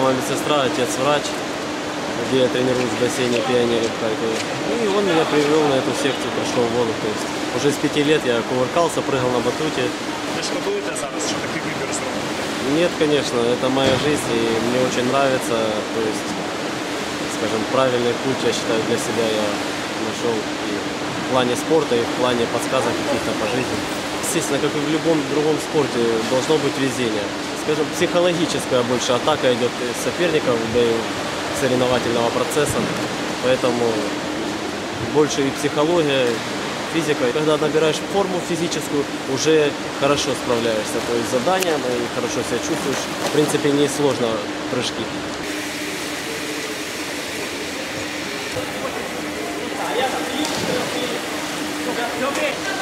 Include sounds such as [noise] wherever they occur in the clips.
мама медсестра, отец врач где я тренируюсь в бассейне «Пионере» в Харькове. И он меня привел на эту секцию, пришел в воду. То есть уже с пяти лет я кувыркался, прыгал на батуте. Не шкодуєте зараз, що такий вибір зробили? Нет, конечно, это моя жизнь, и мне очень нравится, то есть, скажем, правильный путь, я считаю, для себя я нашел и в плане спорта, и в плане подсказок каких-то по жизни. Естественно, как и в любом другом спорте, должно быть везение. Скажем, психологическая больше атака идет из соперников до соревновательного процесса, поэтому больше и психология, физика. Когда набираешь форму физическую, уже хорошо справляешься. То есть с заданием и хорошо себя чувствуешь. В принципе, не сложно прыжки. Сейчас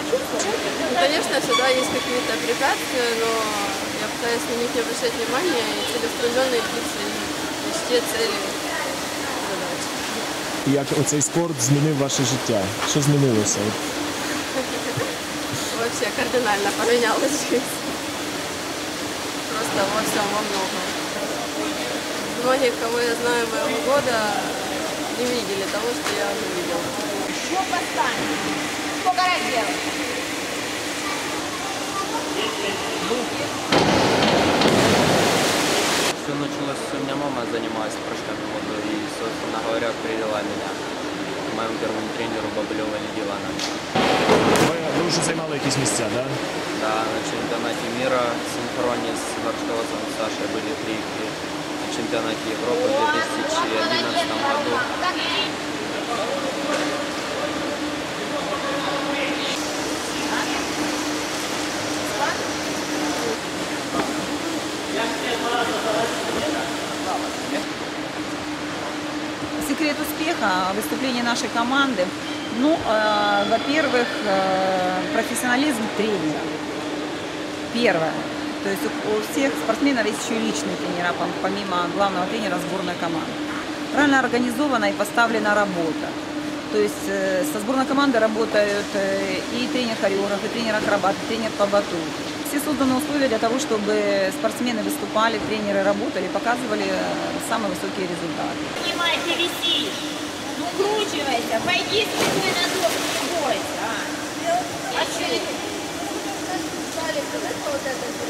Ну, конечно, всегда есть какие-то препятствия, но я пытаюсь на них не обращать внимания и целеустремленно идти к своей цели, задаче. Як оцей спорт змінив ваше життя? Що змінилося? [laughs] Вообще кардинально поменялась жизнь. Просто во всем, во многом. Многих, кого я знаю моего года, не видели того, что я увидела. Вот делать? Все началось, у меня мама занималась в воду и, собственно говоря, привела меня к моему первому тренеру Бабылева Лидии Ивановне. Ви, ви вже займали якісь місця? Да? Да, на чемпионате мира в синхроне с Горшковцем Сашей были трики. На чемпионате Европы в 2011 году. Выступления нашей команды, ну, э, во-первых, э, профессионализм тренера. Первое. То есть у, всех спортсменов есть еще и личные тренера, пом- помимо главного тренера сборной команды. Правильно организована и поставлена работа. То есть э, со сборной команды работают и тренер-хореограф, и тренер-акробат, и тренер по бату. Все созданы условия для того, чтобы спортсмены выступали, тренеры работали, показывали самые высокие результаты. Поднимайся, висишь. そうだ